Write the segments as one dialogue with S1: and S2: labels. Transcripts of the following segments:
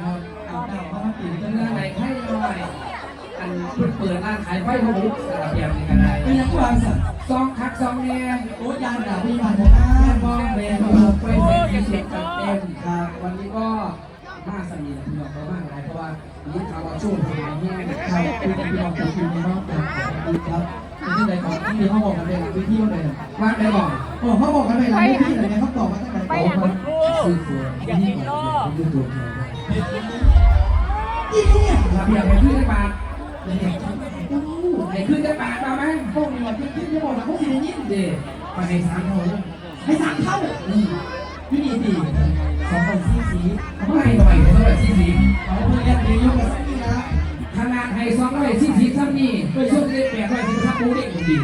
S1: ครับเอาเติด
S2: เป็
S1: จั
S2: น
S1: ง
S2: เรื่องไหนให้หน่อยอันเพิ่งเปิดร้านขายไฟพะบุกสลับอย่างนี้กันได้
S1: เป็นยังวางสัตว์
S2: ซองคักซองแน่
S1: โอ้ยานด่าพี่มาของอ้า
S2: แม่
S1: ว
S2: มองแม่มองไปเต็มเสียงจัดเต็มครับวันนี้ก็มากสนิทพี่น้องเขามากหลายเพราะว่านี่ข่าวว่าช่วงทำงนเนี่ยนะค
S1: ค
S2: รับ
S1: คือพี่น้องคือพี่น้องครับครับที่ไหนของที่เขาบอกกันเลยวิธีว่าไง
S2: ว่าได้บอก
S1: โอ้เขาบอกกันเลยหลังวิธีไหนเขาตอบมาตั้งแต่
S3: ไปอย่างคุณครู
S2: ซื้อตัว
S3: อย่างนี้โลก
S2: ซื้เที่
S1: นี่
S2: ราเบียบไปขึ้นได้บาท
S1: เนี่ย
S2: ไอ้ขึ้นได้บาทเอาไหม
S1: พวกนี้ที่ที่บอกนะพวกที่นี่
S2: เด็ไปให้สามคน
S1: ให้สามเท่าพี่ดีสี่สองคนซีสี
S2: ไม่หน่อยเท่าไหร่ที่สี
S1: เอาเพื่อนดียุ่งกับสักทีนะ
S2: ขนาดให้สองร้อยสี่สิบซ้ำนี่ก็ช่วงเล็กแปดร้อยสิบซ้ำปูเด็กดี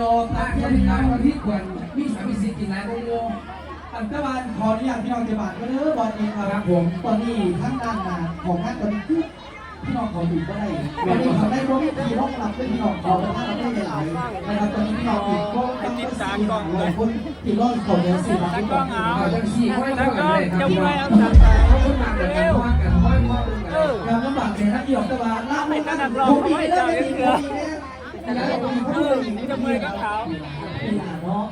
S2: ดอกตา
S1: ตา
S2: เที
S1: เที
S2: ยน
S1: น
S2: ลา
S1: ลายย
S2: วันที่ก่อนมีสามีสิกินลายโมโม
S1: อันตะวันขออนุญาตพี่น้องเจ้าบานก็เด้อบอลเองค
S2: ครับผม
S1: ตอนนี้ทั้งด้านหน้าของงานตอนนี้คือพี่น้องขาอยู่ก็ได้ตอนนี้เขาได้พวกพี่น้องรับด้วยพี่น้องขาแล้วถ้าเราไม่ได้หลายนะครับตอนนี้พี่น้องอีกก็ต้องไปสี่หลายคนพี่น้องขาเดียวสี่หลักที่ต้อง
S2: เอาจังสี่ค่อย
S3: แล้
S2: เข้าวกัน
S3: ก็
S2: เลยครับ
S3: จะ
S2: พี่น้
S3: ไม่
S2: อง
S3: เอาจัดไป
S2: เขาคนมากันกันว่ากันว่าว่ากัน
S3: เออ
S1: งานลำบากเลยนะพี่น้องตะวันลาไม่กันผมมีไม่ได้ไม่มีผ มมีแน่แต่ยังผมมีคนอื่นไม่มีพี่น้องเนาะ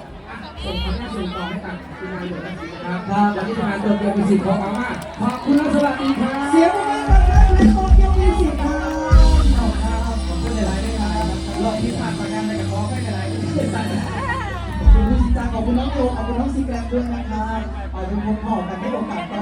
S2: ส่งคำส่งต่อให้กับคุณนายอยู่นะครับวันนี้จะมาเติมเต็มเป็นสิทธิ์ของเรามากขอบคุณและสวัสดีครับ
S1: เสียงปรบมือดังๆให้โตเกียวมิวสิกครับพี่น้องครับขอบคุณหลายๆด้วยนะครับ
S2: รอบที่ผ่านประกันในกระเพาะไม่เป็นไรไม่เป็นไร
S1: ขอบคุณคุณสิตาขอบคุณน้องโยขอบคุณน้องซีแกรมด้วยนะครับเอาทุกคนขอกันให้โอกาสต่อ